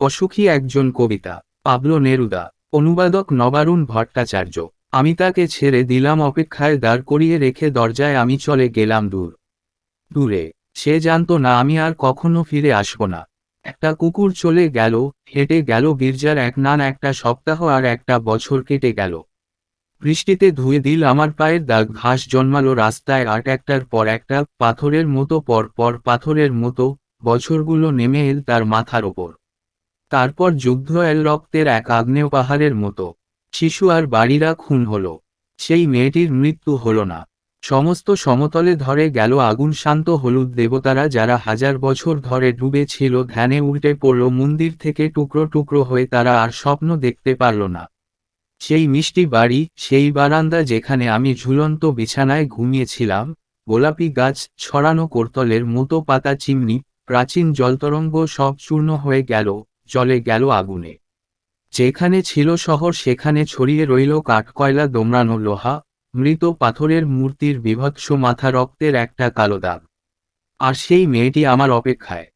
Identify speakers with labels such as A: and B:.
A: অসুখী একজন কবিতা, Pablo Neruda, অনুবাদক নবারুণ ভট্টাচার্য। আমি তাকে ছেড়ে দিলাম, অপেক্ষায় দাঁড় করিয়ে রেখে দরজায় আমি চলে গেলাম দূর। দূরে, সে জানতো না, আমি আর কখনো ফিরে আসব না। একটা কুকুর চলে গেল, হেঁটে গেল গির্জার এক নান একটা সপ্তাহ আর একটা বছর কেটে গেল। বৃষ্টিতে ধুয়ে দিল, আমার পায়ের দাগ ঘাস জন্মালো রাস্তায় আট একটার পর একটা পাথরের মতো পর পর পাথরের মতো, বছরগুলো নেমে এল তার মাথার ওপর। তারপর যুদ্ধ এল রক্তের এক আগ্নেয় পাহাড়ের মতো। শিশু আর বাড়িরা খুন হল। সেই মেয়েটির মৃত্যু হল না। সমস্ত সমতলে ধরে গেল আগুন শান্ত হলুদ দেবতারা যারা হাজার বছর ধরে ডুবে ছিল ধ্যানে উল্টে পড়ল, মন্দির থেকে টুকরো টুকরো হয়ে তারা আর স্বপ্ন দেখতে পারল না। সেই মিষ্টি বাড়ি, সেই বারান্দা যেখানে আমি ঝুলন্ত বিছানায় ঘুমিয়েছিলাম, গোলাপি গাছ, ছড়ানো করতলের মতো পাতা, চিমনি, প্রাচীন জলতরঙ্গ সব চূর্ণ হয়ে গেল জলে গেল আগুনে। যেখানে ছিল শহর সেখানে ছড়িয়ে রইল কাঠকয়লা দোমড়ানো লোহা, মৃত পাথরের মূর্তির বিভৎস মাথা রক্তের একটা কালো দাগ। আর সেই মেয়েটি আমার অপেক্ষায়।